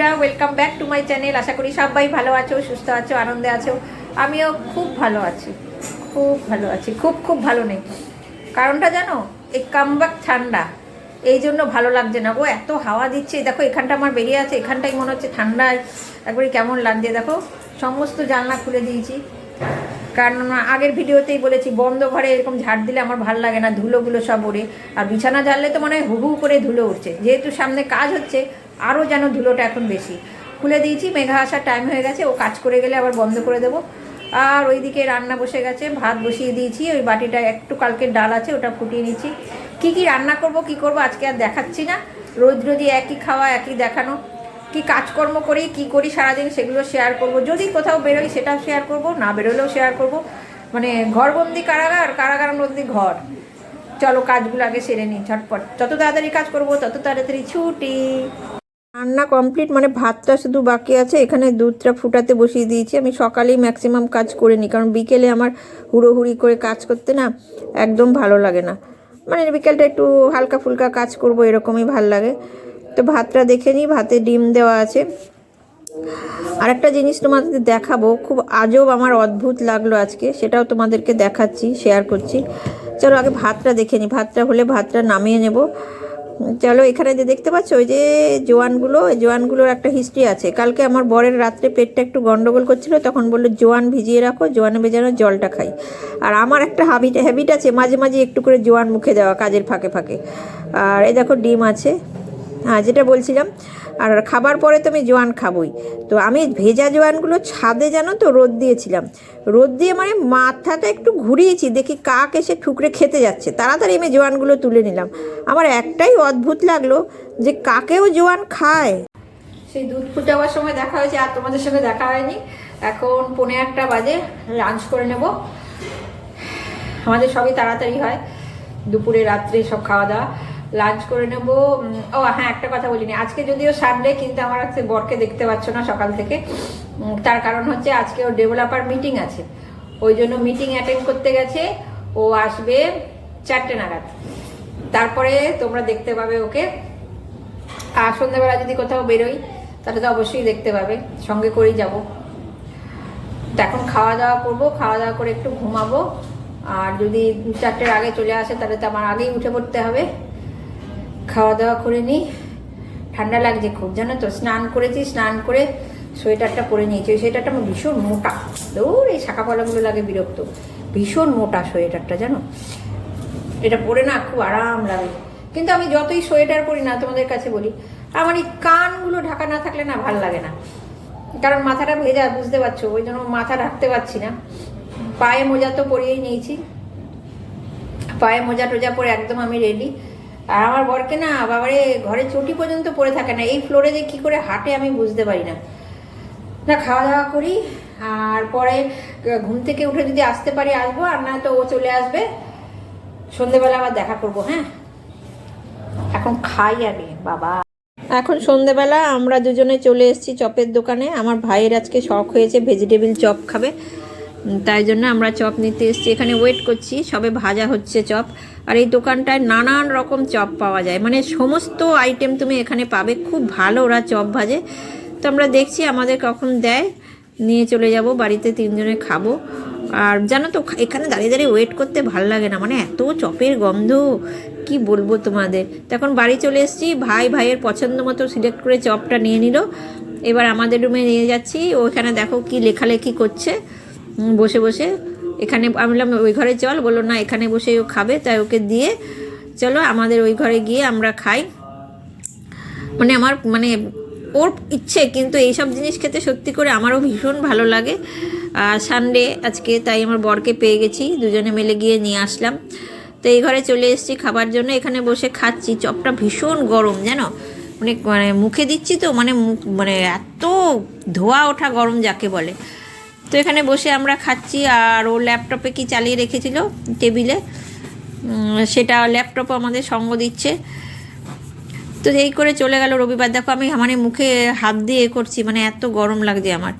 বন্ধুরা welcome back to my channel আশা করি সবাই ভালো আছো, সুস্থ আছো, আনন্দে আছো। আমিও খুব ভালো আছি। খুব ভালো আছি। খুব খুব ভালো নেই। কারণটা জানো? এই কামবাক ঠান্ডা। এই জন্য ভালো লাগছে না ও এত হাওয়া দিচ্ছে। দেখো, এখানটা আমার বেরিয়ে আছে। এখানটাই মনে হচ্ছে ঠান্ডায় একবারে কেমন লাগছে। দেখো, সমস্ত জানলা খুলে দিয়েছি। কারণ আগের ভিডিওতেই বলেছি, বন্ধ ঘরে এরকম ঝাড় দিলে আমার ভালো লাগে না। ধুলোগুলো সব ওড়ে। আর বিছানা ঝাড়লে তো মনে হয় হু করে ধুলো উঠছে। যেহেতু সামনে কাজ হচ্ছে আরও যেন ধুলোটা এখন বেশি। খুলে দিয়েছি, মেঘা আসার টাইম হয়ে গেছে, ও কাজ করে গেলে আবার বন্ধ করে দেবো। আর ওইদিকে রান্না বসে গেছে, ভাত বসিয়ে দিয়েছি, ওই বাটিটা একটু কালকে ডাল আছে, ওটা ফুটিয়ে নিচ্ছি। কি কি রান্না করব, কি করব আজকে আর দেখাচ্ছি না। রোজ রোজই একই খাওয়া, একই দেখানো। কি কাজকর্ম করি, কি করি সারাদিন সেগুলো শেয়ার করব। যদি কোথাও বেরোই সেটাও শেয়ার করব, না বেরোলেও শেয়ার করব। মানে ঘরবন্দি কারাগার কারাগার বন্দি ঘর। চলো কাজগুলো আগে সেরে নিই, ঝটপট। যত তাড়াতাড়ি কাজ করব, তত তাড়াতাড়ি ছুটি। রান্না কমপ্লিট মানে ভাতটা শুধু বাকি আছে, এখানে দুধটা ফুটাতে বসিয়ে দিয়েছি। আমি সকালেই ম্যাক্সিমাম কাজ করে নিই, কারণ বিকেলে আমার হুড়োহুড়ি করে কাজ করতে না একদম ভালো লাগে না। মানে বিকেলটা একটু হালকা ফুলকা কাজ করব, এরকমই ভালো লাগে। তো ভাতটা দেখে নিই, ভাতে ডিম দেওয়া আছে। আরেকটা জিনিস তোমাদের দেখাবো, খুব আজব আমার অদ্ভুত লাগল আজকে, সেটাও তোমাদেরকে দেখাচ্ছি শেয়ার করছি। চলো আগে ভাতটা দেখে নিই, ভাতটা হলে ভাতটা নামিয়ে নেব। চলো এখানে যে দেখতে পাচ্ছ, ওই যে জোয়ানগুলো জোয়ানগুলোর একটা হিস্ট্রি আছে। কালকে আমার বরের রাত্রে পেটটা একটু গন্ডগোল করছিল, তখন বলল, জোয়ান ভিজিয়ে রাখো, জোয়ানে ভেজানো জলটা খাই। আর আমার একটা হাবিট হ্যাবিট আছে, মাঝে মাঝে একটু করে জোয়ান মুখে দেওয়া, কাজের ফাঁকে ফাঁকে। আর এই দেখো ডিম আছে। হ্যাঁ যেটা বলছিলাম আর খাবার পরে তো আমি জোয়ান খাবই। তো আমি ভেজা জোয়ানগুলো ছাদে জানো তো রোদ দিয়েছিলাম। রোদ দিয়ে মানে মাথাটা একটু ঘুরিয়েছি, দেখি কাক এসে ঠুকরে খেতে যাচ্ছে। তাড়াতাড়ি আমি জোয়ানগুলো তুলে নিলাম। আমার একটাই অদ্ভুত লাগল যে কাকেও জোয়ান খায়। সেই দুধ ফুটাবার সময় দেখা হয়েছে, আর তোমাদের সঙ্গে দেখা হয়নি। এখন পৌনে একটা বাজে লাঞ্চ করে নেব। আমাদের সবই তাড়াতাড়ি হয়। দুপুরে, রাত্রে সব খাওয়া দাওয়া। লাঞ্চ করে নেব। ও হ্যাঁ একটা কথা বলিনি। আজকে যদিও সানডে কিন্তু আমার আজকে বরকে দেখতে পাচ্ছ না সকাল থেকে। তার কারণ হচ্ছে আজকে ওর ডেভেলপার মিটিং আছে। ওই জন্য মিটিং অ্যাটেন্ড করতে গেছে। ও আসবে চারটে নাগাদ। তারপরে তোমরা দেখতে পাবে ওকে। আর সন্ধ্যাবেলা যদি কোথাও বেরোই, তাহলে তো অবশ্যই দেখতে পাবে। সঙ্গে করেই যাব। এখন খাওয়া দাওয়া করব। খাওয়া দাওয়া করে একটু ঘুমাবো। আর যদি চারটের আগে চলে আসে, তাহলে তো আমার আগেই উঠে পড়তে হবে। খাওয়া দাওয়া করে নিই। ঠান্ডা লাগছে খুব, জানো তো? স্নান করেছি, স্নান করে সোয়েটারটা পরে নিয়েছি। ওই সোয়েটারটা আমার ভীষণ মোটা। দৌড়, এই শাখা পালাগুলো লাগে বিরক্ত। ভীষণ মোটা সোয়েটারটা, জানো? এটা পরে না খুব আরাম লাগে। কিন্তু আমি যতই সোয়েটার পরি না, তোমাদের কাছে বলি, আমার এই কানগুলো ঢাকা না থাকলে না ভালো লাগে না। কারণ মাথাটা ভেজা, বুঝতে পারছ? ওই জন্য মাথা ঢাকতে পারছি না। পায়ে মোজা তো পরিয়েই নিয়েছি। পায়ে মোজা টোজা পরে একদম আমি রেডি আর আমার বরকে না বাবারে ঘরে চটি পর্যন্ত পরে থাকে না। এই ফ্লোরে যে কী করে হাঁটে আমি বুঝতে পারি না। না, খাওয়া দাওয়া করি, আর পরে ঘুম থেকে উঠে যদি আসতে পারি আসব, আর না তো ও চলে আসবে। সন্ধেবেলা আবার দেখা করব হ্যাঁ? এখন খাই আমি, বাবা। এখন সন্ধেবেলা আমরা দুজনে চলে এসেছি চপের দোকানে। আমার ভাইয়ের আজকে শখ হয়েছে ভেজিটেবিল চপ খাবে। তাই জন্য আমরা চপ নিতে এসেছি। এখানে ওয়েট করছি, সবে ভাজা হচ্ছে চপ। আর এই দোকানটায় নানান রকম চপ পাওয়া যায়। মানে সমস্ত আইটেম তুমি এখানে পাবে, খুব ভালো ওরা চপ ভাজে। তো আমরা দেখছি আমাদের কখন দেয়। নিয়ে চলে যাব, বাড়িতে তিনজনে খাব। আর জানো তো, এখানে দাঁড়িয়ে দাঁড়িয়ে ওয়েট করতে ভালো লাগে না। মানে এত চপের গন্ধ, কি বলব তোমাদের? তখন বাড়ি চলে এসেছি, ভাই ভাইয়ের পছন্দ মতো সিলেক্ট করে চপটা নিয়ে নিল। এবার আমাদের রুমে নিয়ে যাচ্ছি। ওখানে দেখো কি লেখালেখি করছে। বসে বসে। এখানে আমি বললাম, ওই ঘরে চল। বলল, না, এখানে বসে ও খাবে। তাই ওকে দিয়ে চলো, আমাদের ওই ঘরে গিয়ে আমরা খাই। মানে আমার মানে ওর ইচ্ছে, কিন্তু এইসব জিনিস খেতে সত্যি করে আমারও ভীষণ ভালো লাগে। সানডে আজকে, তাই আমার বরকে পেয়ে গেছি। দুজনে মিলে গিয়ে নিয়ে আসলাম। তো এই ঘরে চলে এসেছি খাবার জন্য। এখানে বসে খাচ্ছি। চপটা ভীষণ গরম, জানো? মানে মানে মুখে দিচ্ছি তো মানে মুখ মানে এত ধোয়া ওঠা গরম যাকে বলে। তো এখানে বসে আমরা খাচ্ছি আর ও ল্যাপটপে কি চালিয়ে রেখেছিল টেবিলে। সেটা ল্যাপটপও আমাদের সঙ্গ দিচ্ছে। তো এই করে চলে গেল রবিবার। দেখো আমি মানে মুখে হাত দিয়ে করছি মানে এত গরম লাগছে আমার।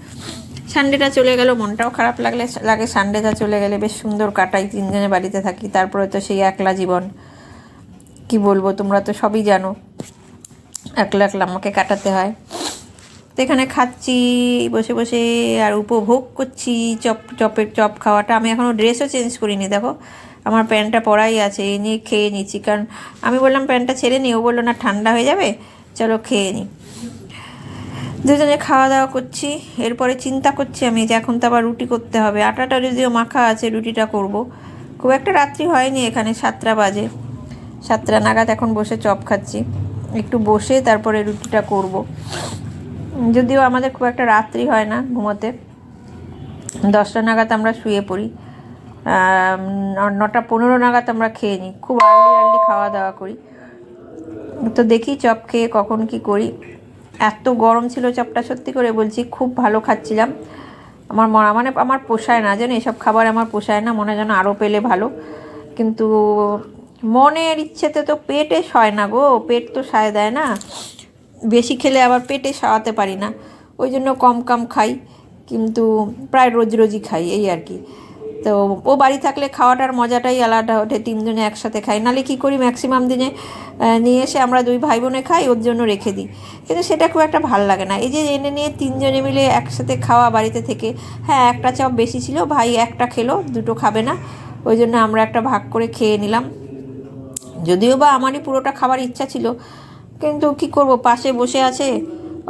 সানডেটা চলে গেল, মনটাও খারাপ লাগলে, লাগে সানডেটা চলে গেলে। বেশ সুন্দর কাটাই, তিনজনে বাড়িতে থাকি। তারপরে তো সেই একলা জীবন। কি বলব, তোমরা তো সবই জানো। একলা একলা আমাকে কাটাতে হয়। এখানে খাচ্ছি, বসে বসে আর উপভোগ করছি, চপ, চপের চপ খাওয়াটা। আমি এখনও ড্রেসও চেঞ্জ করিনি, দেখো। আমার প্যান্টটা পরাই আছে, এই নিয়ে খেয়ে নিচ্ছি। কারণ আমি বললাম প্যান্টটা ছেড়ে নিই ও বলল, না, ঠান্ডা হয়ে যাবে, চলো খেয়ে নিই দুজনে খাওয়া দাওয়া করছি। এরপরে চিন্তা করছি আমি যে এখন তো আবার রুটি করতে হবে। আটাটা যদিও মাখা আছে, রুটিটা করব। খুব একটা রাত্রি হয়নি এখানে, সাতটা বাজে। সাতটা নাগাদ এখন বসে চপ খাচ্ছি। একটু বসে তারপরে রুটিটা করব। যদিও আমাদের খুব একটা রাত্রি হয় না ঘুমোতে। দশটা নাগাদ আমরা শুয়ে পড়ি। নটা পনেরো নাগাদ আমরা খেয়ে নিই। খুব আর্লি আর্লি খাওয়া দাওয়া করি। তো দেখি চপ খেয়ে কখন কি করি। এত গরম ছিল চপটা সত্যি করে বলছি, খুব ভালো খাচ্ছিলাম। আমার মনে মানে আমার পোষায় না জানি এসব খাবার আমার পোষায় না, মনে যেন আরও পেলে ভালো। কিন্তু মনের ইচ্ছেতে তো পেটে সয় না গো, পেট তো সায় দেয় না। বেশি খেলে আবার পেটে সাওয়াতে পারি না। ওই জন্য কম কম খাই, কিন্তু প্রায় রোজ রোজই খাই, এই আর কি। তো ও বাড়ি থাকলে খাওয়াটার মজাটাই আলাদা, ওঠে তিনজনে একসাথে খাই। নালে কী করি ম্যাক্সিমাম দিনে নিয়ে এসে আমরা দুই ভাই বোনে খাই, ওর জন্য রেখে দিই। কিন্তু সেটা খুব একটা ভালো লাগে না। এই যে এনে নিয়ে তিনজনে মিলে একসাথে খাওয়া বাড়িতে থেকে হ্যাঁ একটা চপ বেশি ছিল, ভাই একটা খেলো, দুটো খাবে না। ওই জন্য আমরা একটা ভাগ করে খেয়ে নিলাম। যদিও বা আমারই পুরোটা খাবার ইচ্ছা ছিল কিন্তু কি করব? পাশে বসে আছে।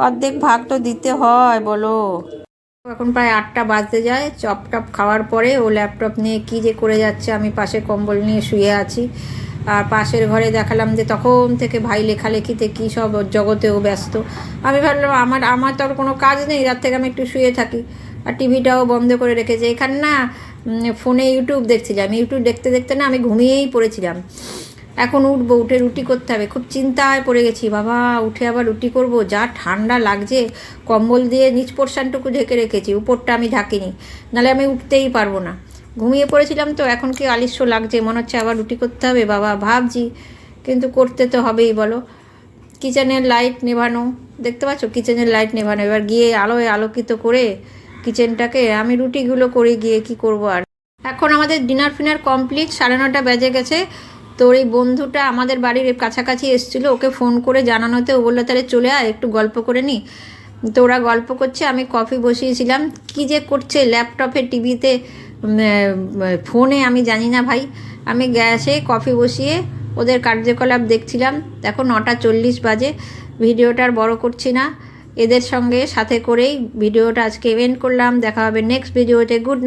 অর্ধেক ভাগ তো দিতে হয়, বলো। এখন প্রায় আটটা বাজতে যায়। চপ টপ খাওয়ার পরে ও ল্যাপটপ নিয়ে কি যে করে যাচ্ছে, আমি পাশে কম্বল নিয়ে শুয়ে আছি। আর পাশের ঘরে দেখালাম যে তখন থেকে ভাই লেখালেখিতে কী সব জগতেও ব্যস্ত। আমি ভাবলাম, আমার আমার তো কোনো কাজ নেই, রাত থেকে আমি একটু শুয়ে থাকি। আর টিভিটাও বন্ধ করে রেখেছে। এখানে না ফোনে ইউটিউব দেখছিলাম ইউটিউব দেখতে দেখতে না, আমি ঘুমিয়েই পড়েছিলাম। এখন উঠবো, উঠে রুটি করতে হবে। খুব চিন্তায় পড়ে গেছি, বাবা, উঠে আবার রুটি করব। যা ঠান্ডা লাগছে, কম্বল দিয়ে নিচ পোর্শনটুকু ঢেকে রেখেছি, উপরটা আমি ঢাকিনি নাহলে আমি উঠতেই পারব না। ঘুমিয়ে পড়েছিলাম তো, এখন কি আলিস্য লাগছে? মনে হচ্ছে আবার রুটি করতে হবে, বাবা, ভাবছি, কিন্তু করতে তো হবেই, বলো। কিচেনের লাইট নেভানো, দেখতে পাচ্ছ? কিচেনের লাইট নেভানো, এবার গিয়ে আলোয় আলোকিত করে কিচেনটাকে আমি রুটিগুলো করে গিয়ে কি করব আর। এখন আমাদের ডিনার ফিনার কমপ্লিট, সাড়ে নটা বেজে গেছে। তো এই বন্ধুটা আমাদের বাড়ির কাছাকাছি এসেছিল, ওকে ফোন করে জানানোতে ও বলল, তাহলে চলে আয়, একটু গল্প করে নি। তো ওরা গল্প করছে, আমি কফি বসিয়েছিলাম। কি যে করছে ল্যাপটপে টিভিতে ফোনে আমি জানি না ভাই। আমি গ্যাসে কফি বসিয়ে ওদের কার্যকলাপ দেখছিলাম। দেখো নটা চল্লিশ বাজে, ভিডিওটা আর বড় করছি না। এদের সঙ্গে সাথে করেই ভিডিওটা আজকে এন্ড করলাম। দেখা হবে নেক্সট ভিডিওতে গুড